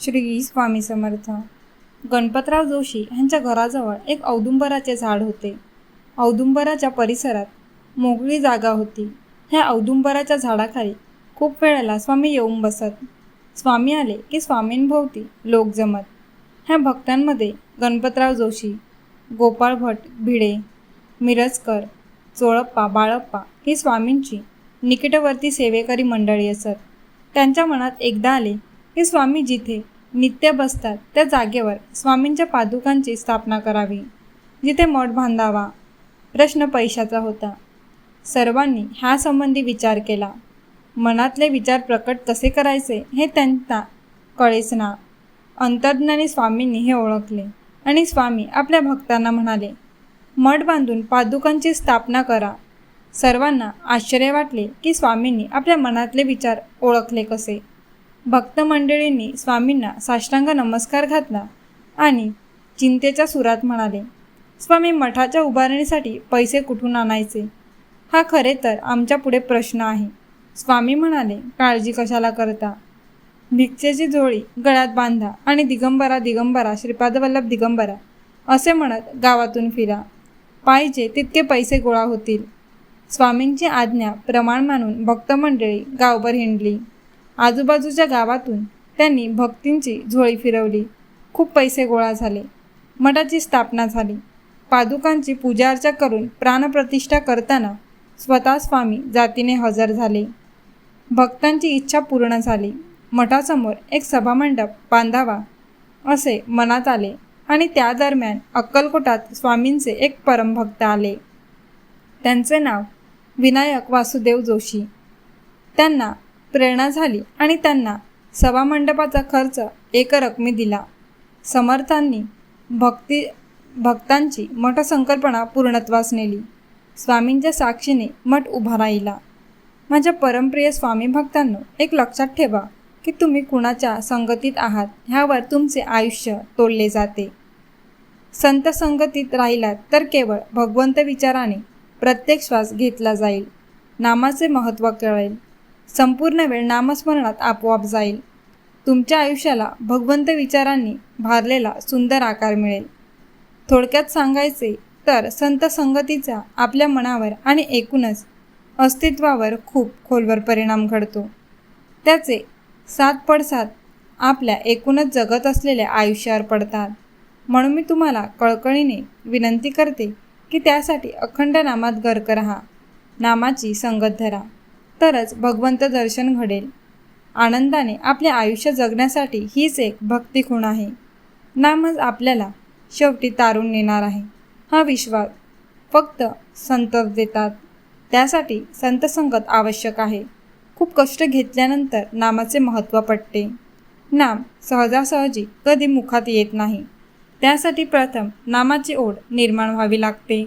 श्री स्वामी समर्थ. गणपतराव जोशी यांच्या घराजवळ एक औदुंबराचे झाड होते. औदुंबराच्या परिसरात मोकळी जागा होती. ह्या औदुंबराच्या झाडाखाली खूप वेळेला स्वामी येऊन बसत. स्वामी आले की स्वामींभोवती लोक जमत. ह्या भक्तांमध्ये गणपतराव जोशी गोपाळ भट भिडे मिरजकर चोळप्पा बाळप्पा ही स्वामींची निकटवर्ती सेवेकरी मंडळी असत. त्यांच्या मनात एकदा आले हे स्वामी जिथे नित्य बसतात त्या जागेवर स्वामींच्या पादुकांची स्थापना करावी. जिथे मठ बांधावा प्रश्न पैशाचा होता. सर्वांनी ह्यासंबंधी विचार केला. मनातले विचार प्रकट कसे करायचे हे त्यांना कळेच ना. अंतर्ज्ञानी स्वामींनी हे ओळखले आणि स्वामी आपल्या भक्तांना म्हणाले मठ बांधून पादुकांची स्थापना करा. सर्वांना आश्चर्य वाटले की स्वामींनी आपल्या मनातले विचार ओळखले कसे. भक्त मंडळींनी स्वामींना साष्टांग नमस्कार घातला आणि चिंतेच्या सुरात म्हणाले स्वामी मठाच्या उभारणीसाठी पैसे कुठून आणायचे? हा खरे तर आमच्या पुढे प्रश्न आहे. स्वामी म्हणाले काळजी कशाला करता? भिक्षेची झोळी गळ्यात बांधा आणि दिगंबरा दिगंबरा श्रीपादवल्लभ दिगंबरा असे म्हणत गावातून फिरा. पाहिजे तितके पैसे गोळा होतील. स्वामींची आज्ञा प्रमाण मानून भक्तमंडळी गावभर हिंडली. आजूबाजूच्या गावातून त्यांनी भक्तींची झोळी फिरवली. खूप पैसे गोळा झाले. मठाची स्थापना झाली. पादुकांची पूजा अर्चा करून प्राणप्रतिष्ठा करताना स्वतः स्वामी जातीने हजर झाले. भक्तांची इच्छा पूर्ण झाली. मठासमोर एक सभामंडप बांधावा असे मनात आले आणि त्या दरम्यान अक्कलकोटात स्वामींचे एक परमभक्त आले. त्यांचे नाव विनायक वासुदेव जोशी. त्यांना प्रेरणा झाली आणि त्यांना सभामंडपाचा खर्च एकरकमी दिला. समर्थांनी भक्ती भक्तांची मठसंकल्पना पूर्णत्वास नेली. स्वामींच्या साक्षीने मठ उभा राहिला. माझ्या परमप्रिय स्वामी भक्तांनो एक लक्षात ठेवा की तुम्ही कुणाच्या संगतीत आहात ह्यावर तुमचे आयुष्य तोलले जाते. संत संगतीत राहिलात तर केवळ भगवंत विचाराने प्रत्येक श्वास घेतला जाईल. नामाचे महत्त्व कळेल. संपूर्ण वेळ नामस्मरणात आपोआप जाईल. तुमच्या आयुष्याला भगवंत विचारांनी भारलेला सुंदर आकार मिळेल. थोडक्यात सांगायचे तर संत संगतीचा आपल्या मनावर आणि एकूणच अस्तित्वावर खूप खोलवर परिणाम घडतो. त्याचे सात पडसाद आपल्या एकूणच जगत असलेल्या आयुष्यावर पडतात. म्हणून मी तुम्हाला कळकळीने विनंती करते की त्यासाठी अखंड नामात गर्क रहा. नामाची संगत धरा. तरच भगवंत दर्शन घडेल. आनंदाने आपले आयुष्य जगण्यासाठी हीच एक भक्ती खूण आहे. नामच आपल्याला शेवटी तारून नेणार आहे. हा विश्वास फक्त संत देतात. त्यासाठी संत संगत आवश्यक आहे. खूप कष्ट घेतल्यानंतर नामाचे महत्त्व पटते. नाम सहजासहजी कधी मुखात येत नाही. त्यासाठी प्रथम नामाची ओढ निर्माण व्हावी लागते.